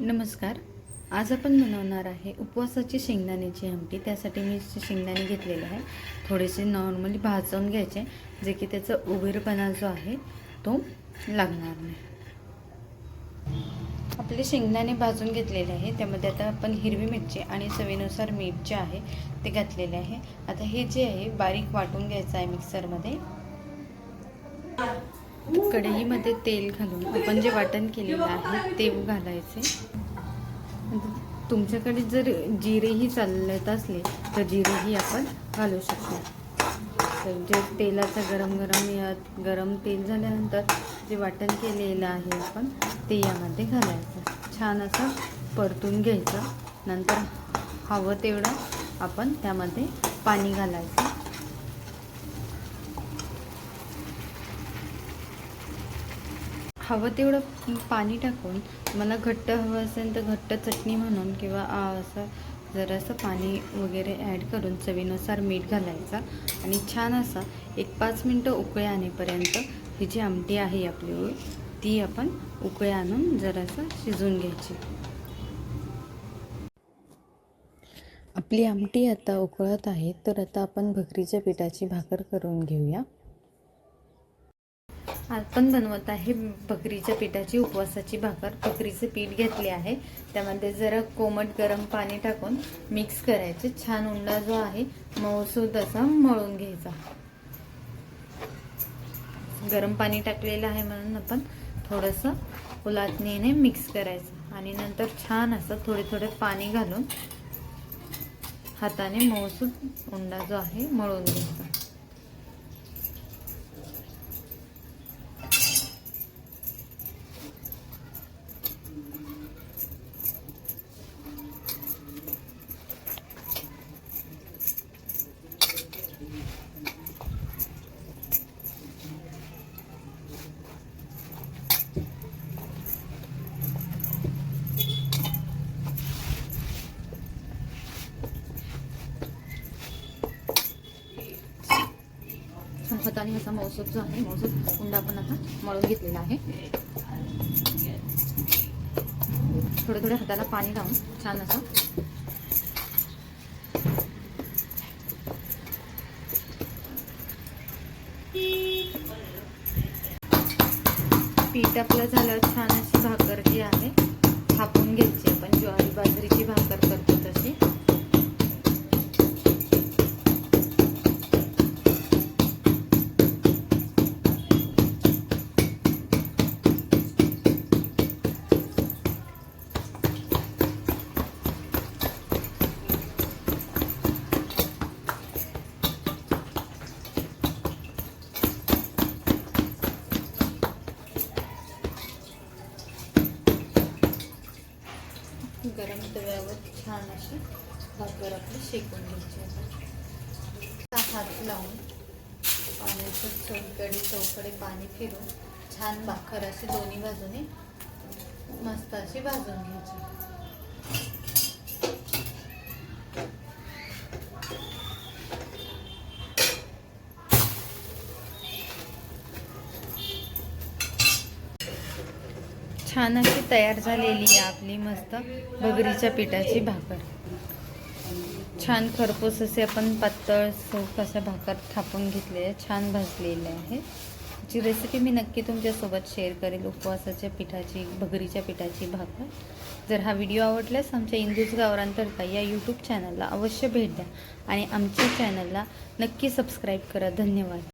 नमस्कार. आज आपण बनवणार आहे उपवासाची शेंगदाण्याची आमटी. त्यासाठी मी शेंगदाणे घेतलेले आहे थोडेसे नॉर्मली भाजून घ्यायचे. जे की त्याचा उबेरपणा जो आहे तो लागणार नाही. आपले शेंगदाणे भाजून घेतलेले आहे. त्यामध्ये आता आपण हिरवी मिरची आणि चवीनुसार मीठ जे आहे ते घातलेले आहे. आता हे जे आहे बारीक वाटून घ्यायचं आहे मिक्सरमध्ये. कढईमध्ये तेल घालून आपण जे वाटण केलेलं आहे ते घालायचे. तुमच्याकडे जर जिरेही चालत असले तर जिरेही आपण घालू शकतो. तर जे तेलाचं गरम गरम या गरम तेल झाल्यानंतर जे वाटण केलेलं आहे आपण ते यामध्ये घालायचं. छान असं परतून घ्यायचं. नंतर हवं तेवढं आपण त्यामध्ये पाणी घालायचं. हवं तेवढं पाणी टाकून मला घट्ट हवं असेल तर घट्ट चटणी म्हणून किंवा असं जरासं पाणी वगैरे ॲड करून चवीनुसार मीठ घालायचा आणि छान असा एक पाच मिनटं उकळे आणेपर्यंत ही जी आमटी आहे आपली ती आपण उकळे आणून जरासं शिजवून घ्यायची. आपली आमटी आता उकळत आहे तर आता आपण भकरीच्या पिठाची भाकर करून घेऊया. आपण बनवत आहे बकरीच्या पिठाची उपवासाची भाकर. बकरीचे पीठ घेतले आहे. त्यामध्ये जरा कोमट गरम पाणी टाकून मिक्स करायचे. छान उंडा जो आहे मऊसूद असा मळून घ्यायचा. गरम पाणी टाकलेलं आहे म्हणून आपण थोडंसं उलाटणीने मिक्स करायचं. आणि नंतर छान असं थोडे थोडे पाणी घालून हाताने मऊसूद उंडा जो आहे मळून घ्यायचा. हाताने असा मौसूद जो आहे मौसूद उंडा पण आता मळून घेतलेला आहे थोडं थोडं हाताला पाणी लावून छान असं. पीठ आपलं झालं छान गरम तव्यावर छान अशी भाकर आपली शेकून घ्यायची आहे. हात लावून पाण्याचं चौकडे चौकडे पाणी फिरून छान भाकर अशी दोन्ही बाजूने मस्त अशी भाजून घ्यायची. छान अशी तयार झालेली आहे आपली मस्त भगरीच्या पिठाची भाकर. छान खरपूस असे आपण पातळ सूप अशा भाकर थापून घेतलेल्या छान भाजलेल्या आहे. जी रेसिपी मी नक्की तुमच्यासोबत शेअर करेल उपवासाच्या पिठाची भगरीच्या पिठाची भाकर. जर हा व्हिडिओ आवडल्यास आमच्या इंदूज गावरांतर्फा या यूट्यूब चॅनलला अवश्य भेट द्या आणि आमच्या चॅनलला नक्की सबस्क्राईब करा. धन्यवाद.